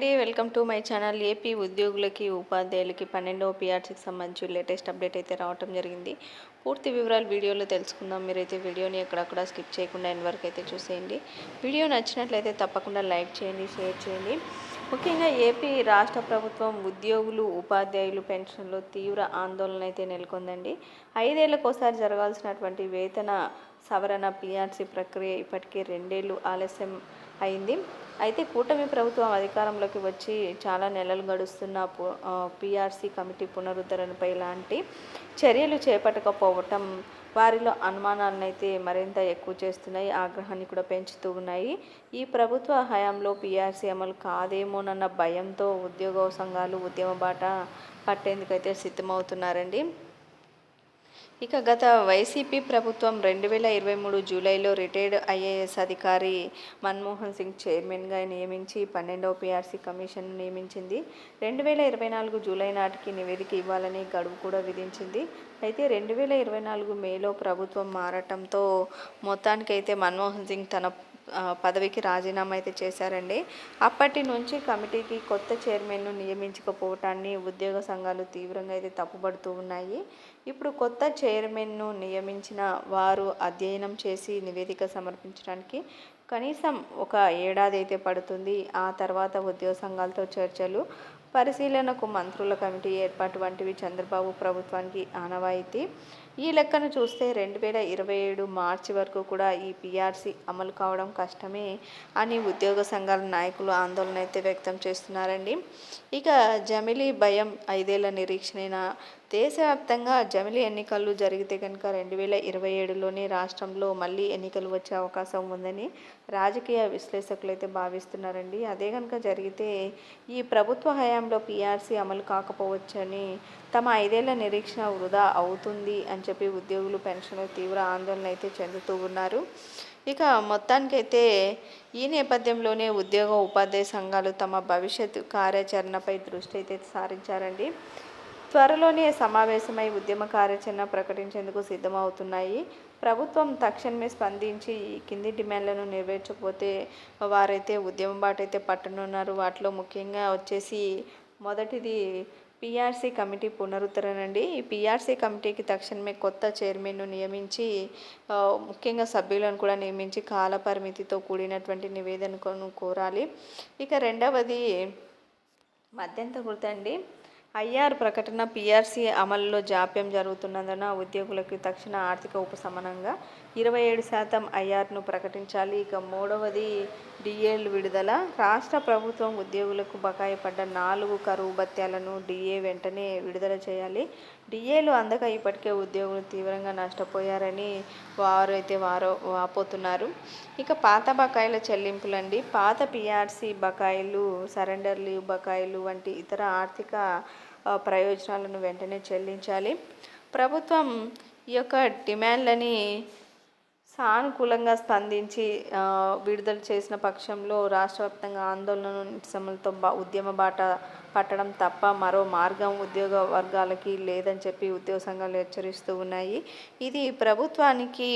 అండి welcome to my channel. AP ఉద్యోగులకి ఉపాధ్యాయులకి పన్నెండవ పిఆర్సీకి సంబంధించి లేటెస్ట్ అప్డేట్ అయితే రావటం జరిగింది. పూర్తి వివరాలు వీడియోలో తెలుసుకుందాం. మీరైతే వీడియోని ఎక్కడక్కడ స్కిప్ చేయకుండా ఎన్ని వరకు అయితే చూసేయండి. వీడియో నచ్చినట్లయితే తప్పకుండా లైక్ చేయండి షేర్ చేయండి. ముఖ్యంగా ఏపీ రాష్ట్ర ప్రభుత్వం ఉద్యోగులు ఉపాధ్యాయులు పెన్షన్లో తీవ్ర ఆందోళన అయితే నెలకొందండి. ఐదేళ్ళకోసారి జరగాల్సినటువంటి వేతన సవరణ పిఆర్సీ ప్రక్రియ ఇప్పటికే రెండేళ్ళు ఆలస్యం అయింది. అయితే కూటమి ప్రభుత్వం అధికారంలోకి వచ్చి చాలా నెలలు గడుస్తున్న పిఆర్సీ కమిటీ పునరుద్ధరణపై లాంటి చర్యలు చేపట్టకపోవటం వారిలో అనుమానాలను అయితే మరింత ఎక్కువ చేస్తున్నాయి. ఆగ్రహాన్ని కూడా పెంచుతూ ఉన్నాయి. ఈ ప్రభుత్వ హయాంలో పీఆర్సీ అమలు కాదేమోనన్న భయంతో ఉద్యోగ సంఘాలు ఉద్యమ బాట పట్టేందుకైతే సిద్ధమవుతున్నారండి. ఇక గత వైసీపీ ప్రభుత్వం రెండు వేల ఇరవై మూడు జూలైలో రిటైర్డ్ ఐఏఎస్ అధికారి మన్మోహన్ సింగ్ చైర్మన్గా నియమించి పన్నెండవ పీఆర్సీ కమిషన్ నియమించింది. రెండు వేల ఇరవై నాలుగు జూలై నాటికి నివేదిక ఇవ్వాలని గడువు కూడా విధించింది. అయితే రెండు వేల ఇరవై నాలుగు మేలో ప్రభుత్వం మారటంతో మొత్తానికైతే మన్మోహన్ సింగ్ తన పదవికి రాజీనామా అయితే చేశారండి. అప్పటి నుంచి కమిటీకి కొత్త చైర్మన్ను నియమించకపోవటాన్ని ఉద్యోగ సంఘాలు తీవ్రంగా అయితే తప్పుపడుతూ ఉన్నాయి. ఇప్పుడు కొత్త చైర్మన్ను నియమించిన వారు అధ్యయనం చేసి నివేదిక సమర్పించడానికి కనీసం ఒక ఏడాది అయితే పడుతుంది. ఆ తర్వాత ఉద్యోగ సంఘాలతో చర్చలు పరిశీలనకు మంత్రుల కమిటీ ఏర్పాటు వంటివి చంద్రబాబు ప్రభుత్వానికి ఆనవాయితీ. ఈ లెక్కను చూస్తే రెండు వేల ఇరవై ఏడు మార్చి వరకు కూడా ఈ పీఆర్సీ అమలు కావడం కష్టమే అని ఉద్యోగ సంఘాల నాయకులు ఆందోళన అయితే వ్యక్తం చేస్తున్నారండి. ఇక జమిలీ భయం ఐదేళ్ళ నిరీక్షణ దేశవ్యాప్తంగా జమిలీ ఎన్నికలు జరిగితే కనుక రెండు వేల ఇరవై ఏడులోనే రాష్ట్రంలో మళ్ళీ ఎన్నికలు వచ్చే అవకాశం ఉందని రాజకీయ విశ్లేషకులు అయితే భావిస్తున్నారండి. అదే కనుక జరిగితే ఈ ప్రభుత్వ హయాంలో పీఆర్సీ అమలు కాకపోవచ్చని తమ ఐదేళ్ళ నిరీక్షణ వృధా అవుతుంది అని చెప్పి ఉద్యోగులు పెన్షన్లు తీవ్ర ఆందోళన అయితే చెందుతూ ఉన్నారు. ఇక మొత్తానికైతే ఈ నేపథ్యంలోనే ఉద్యోగ ఉపాధ్యాయ సంఘాలు తమ భవిష్యత్తు కార్యాచరణపై దృష్టి అయితే సారించారండి. త్వరలోనే సమావేశమై ఉద్యమ కార్యాచరణ ప్రకటించేందుకు సిద్ధమవుతున్నాయి. ప్రభుత్వం తక్షణమే స్పందించి కింది డిమాండ్లను నెరవేర్చకపోతే వారైతే ఉద్యమం బాటైతే పట్టనున్నారు. వాటిలో ముఖ్యంగా వచ్చేసి మొదటిది పిఆర్సీ కమిటీ పునరుద్ధరణ అండి. ఈ పిఆర్సీ కమిటీకి తక్షణమే కొత్త చైర్మన్ను నియమించి ముఖ్యంగా సభ్యులను కూడా నియమించి కాల పరిమితితో కూడినటువంటి నివేదనను కోరాలి. ఇక రెండవది మధ్యంతర వృత్తి అండి ఐఆర్ ప్రకటన పీఆర్సీ అమలులో జాప్యం జరుగుతున్నందున ఉద్యోగులకు తక్షణ ఆర్థిక ఉపశమనంగా ఇరవై ఏడు శాతం ఐఆర్ను ప్రకటించాలి. ఇక మూడవది డిఏలు విడుదల. రాష్ట్ర ప్రభుత్వం ఉద్యోగులకు బకాయి పడ్డ నాలుగు కరువు భత్యాలను డిఏ వెంటనే విడుదల చేయాలి. డిఏలు అందక ఇప్పటికే ఉద్యోగులు తీవ్రంగా నష్టపోయారని వారు అయితే వారో వాపోతున్నారు. ఇక పాత బకాయిల చెల్లింపులండి. పాత పిఆర్సీ బకాయిలు సరెండర్ లీవ్ బకాయిలు వంటి ఇతర ఆర్థిక ప్రయోజనాలను వెంటనే చెల్లించాలి. ప్రభుత్వం ఈ యొక్క డిమాండ్లని సానుకూలంగా స్పందించి విడుదల చేసిన పక్షంలో రాష్ట్ర వ్యాప్తంగా ఆందోళన నిరసనలతో బా ఉద్యమ బాట పట్టడం తప్ప మరో మార్గం ఉద్యోగ వర్గాలకి లేదని చెప్పి ఉద్యోగ సంఘాలు హెచ్చరిస్తూ ఉన్నాయి. ఇది ప్రభుత్వానికి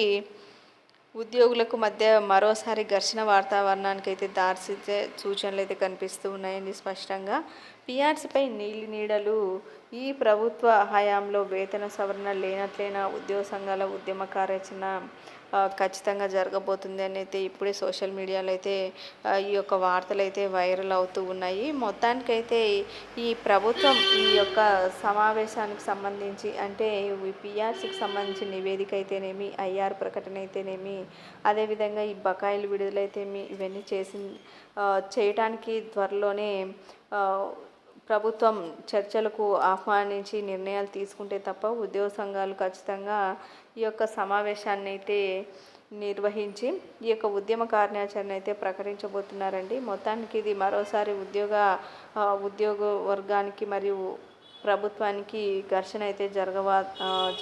ఉద్యోగులకు మధ్య మరోసారి ఘర్షణ వాతావరణానికి అయితే దారిస్తే సూచనలు అయితే కనిపిస్తూ ఉన్నాయండి స్పష్టంగా పిఆర్సీపై నీలి నీడలు. ఈ ప్రభుత్వ హయాంలో వేతన సవరణ లేనట్లైన ఉద్యోగ సంఘాల ఉద్యమ కార్యాచరణ ఖచ్చితంగా జరగబోతుంది అని అయితే ఇప్పుడే సోషల్ మీడియాలో అయితే ఈ యొక్క వార్తలు అయితే వైరల్ అవుతూ ఉన్నాయి. మొత్తానికైతే ఈ ప్రభుత్వం ఈ యొక్క సమావేశానికి సంబంధించి అంటే పిఆర్సీకి సంబంధించిన నివేదిక అయితేనేమి ఐఆర్ ప్రకటన అయితేనేమి అదేవిధంగా ఈ బకాయిలు విడుదలైతేమి ఇవన్నీ చేసి చేయటానికి త్వరలోనే ప్రభుత్వం చర్చలకు ఆహ్వానించి నిర్ణయాలు తీసుకుంటే తప్ప ఉద్యోగ సంఘాలు ఖచ్చితంగా ఈ యొక్క సమావేశాన్ని అయితే నిర్వహించి ఈ యొక్క ఉద్యమ కార్యాచరణ అయితే ప్రకటించబోతున్నారండి. మొత్తానికి ఇది మరోసారి ఉద్యోగ ఉద్యోగ వర్గానికి మరియు ప్రభుత్వానికి ఘర్షణ అయితే జరగవా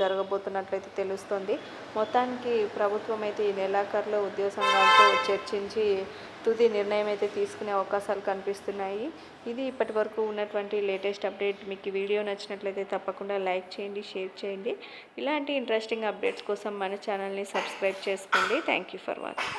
జరగబోతున్నట్లయితే తెలుస్తుంది. మొత్తానికి ప్రభుత్వం అయితే ఈ నెలాఖరులో ఉద్యోగ సంఘాలతో చర్చించి తుది నిర్ణయం అయితే తీసుకునే అవకాశాలు కనిపిస్తున్నాయి. ఇది ఇప్పటి వరకు ఉన్నటువంటి లేటెస్ట్ అప్డేట్. మీకు వీడియో నచ్చినట్లయితే తప్పకుండా లైక్ చేయండి షేర్ చేయండి. ఇలాంటి ఇంట్రెస్టింగ్ అప్డేట్స్ కోసం మన ఛానల్ని సబ్స్క్రైబ్ చేసుకోండి. Thank you for watching.